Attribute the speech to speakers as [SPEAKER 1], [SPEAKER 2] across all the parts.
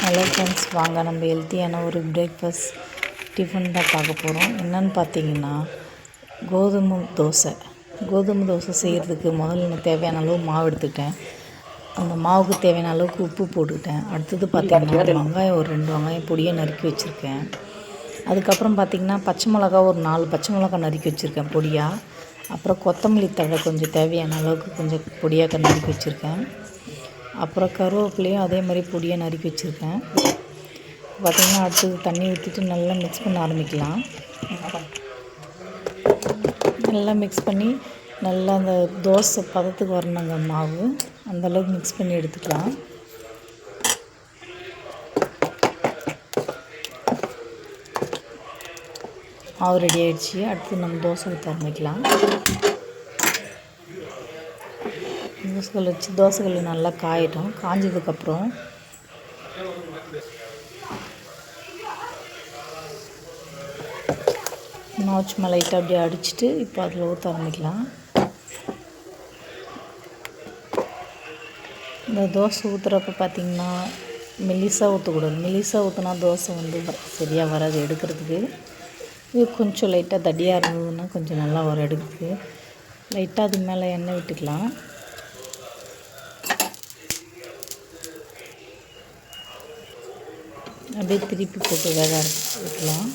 [SPEAKER 1] Hello friends வாங்க நம்ம ஹெல்த்தியான ஒரு பிரேக்ஃபாஸ்ட் டிஃபன் தான் பார்க்க போகிறோம் என்னென்னு பார்த்தீங்கன்னா கோதுமை தோசை. கோதுமை தோசை செய்கிறதுக்கு முதல்ல நான் தேவையான அளவு மாவு எடுத்துக்கிட்டேன். அந்த மாவுக்கு தேவையான அளவுக்கு உப்பு போட்டுக்கிட்டேன். அடுத்தது பார்த்திங்கன்னா வெங்காயம் ஒரு ரெண்டு வெங்காயம் பொடியை நறுக்கி வச்சுருக்கேன். அதுக்கப்புறம் பார்த்திங்கன்னா பச்சை மிளகா ஒரு நாலு பச்சை மிளகா நறுக்கி வச்சுருக்கேன் பொடியாக அப்புறம் கொத்தமல்லி தழை கொஞ்சம் தேவையான அளவுக்கு கொஞ்சம் பொடியாக நறுக்கி வச்சுருக்கேன். அப்புறம் கருவேப்பிலையும் அதே மாதிரி பொடியாக நறுக்கி வச்சுருக்கேன். பார்த்திங்கன்னா அடுத்தது தண்ணி ஊற்றிட்டு நல்லா மிக்ஸ் பண்ண ஆரம்பிக்கலாம். நல்லா மிக்ஸ் பண்ணி நல்லா அந்த தோசை பதத்துக்கு வரணுங்க மாவு. அந்தளவுக்கு மிக்ஸ் பண்ணி எடுத்துக்கலாம். மாவு ரெடி ஆகிடுச்சி அடுத்து நம்ம தோசை ஊற்ற ஆரம்பிக்கலாம். தோசைகள் வச்சு தோசைகள் நல்லா காயட்டும். காஞ்சதுக்கப்புறம் இன்னும் சும்மா லைட்டாக அப்படியே அடிச்சுட்டு இப்போ அதில் ஊற்ற ஆரம்பிக்கலாம். இந்த தோசை ஊற்றுறப்ப பார்த்திங்கன்னா மெல்லிசாக ஊற்றக்கூடாது மெல்லிசாக ஊற்றினா தோசை வந்து சரியாக வராது எடுக்கிறதுக்கு. இது கொஞ்சம் லைட்டாக தடியாக இருந்ததுன்னா கொஞ்சம் நல்லா வரும் எடுக்கிறதுக்கு. லைட்டாக அது மேலே எண்ணெய் விட்டுக்கலாம். அப்படியே திருப்பி போட்டு வேக வைக்கலாம்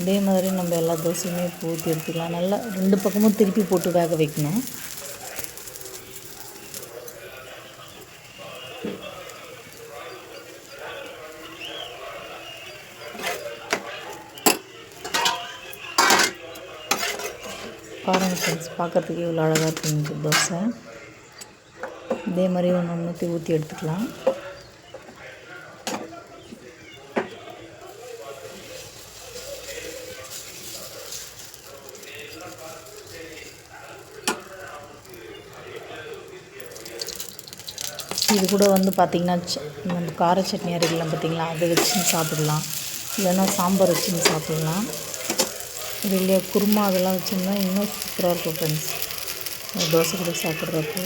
[SPEAKER 1] இதே மாதிரி நம்ம எல்லா தோசையுமே ஊற்றி எடுத்துக்கலாம். நல்லா ரெண்டு பக்கமும் திருப்பி போட்டு வேக வைக்கணும். பாருங்கள் ஃப்ரெண்ட்ஸ் பார்க்குறதுக்கு இவ்வளோ அழகாக இருக்குது தோசை. இதே மாதிரி ஒன்று ஒன்று ஊற்றி எடுத்துக்கலாம். இது கூட வந்து பார்த்திங்கன்னா நம்ம கார சட்னி அரைக்கலாம் பார்த்திங்களா அதை வச்சுன்னு சாப்பிடலாம். இல்லைன்னா சாம்பார் வச்சுன்னு சாப்பிட்லாம். இல்லையா குருமா அதெல்லாம் வச்சுருந்தா இன்னும் சூப்பராக இருக்கும் ஃப்ரெண்ட்ஸ் தோசை கூட சாப்பிட்றப்போ.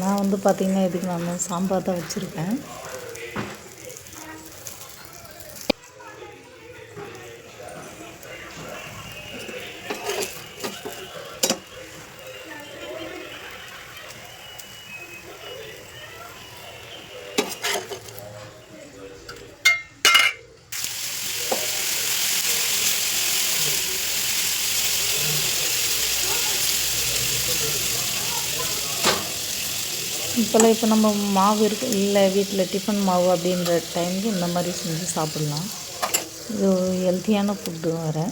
[SPEAKER 1] நான் வந்து பார்த்திங்கன்னா இதுக்கு நான் சாம்பார் தான் வச்சுருக்கேன் இப்போல்லாம் இப்போ நம்ம மாவு இருக்கு இல்லை வீட்டில் டிஃபன் மாவு அப்படின்ற டைமுக்கு இந்த மாதிரி செஞ்சு சாப்பிட்லாம். இது ஹெல்த்தியான ஃபுட்டு வேறு.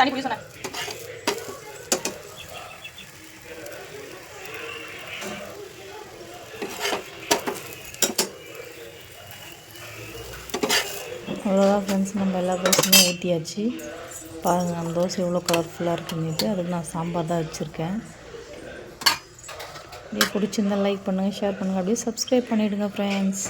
[SPEAKER 2] தனி குடி சொன்னேன்.
[SPEAKER 1] அவ்வளோதான் ஃப்ரெண்ட்ஸ் நம்ம எல்லா தோசையுமே ஊற்றியாச்சு பாருங்கள் நம்ம தோசை எவ்வளோ கலர்ஃபுல்லாக இருக்குன்னுட்டு அதுக்கு நான் சாம்பார் தான் வச்சுருக்கேன். அப்படியே பிடிச்சிருந்தா லைக் பண்ணுங்கள் ஷேர் பண்ணுங்கள் அப்படியே சப்ஸ்கிரைப் பண்ணிவிடுங்க ஃப்ரெண்ட்ஸ்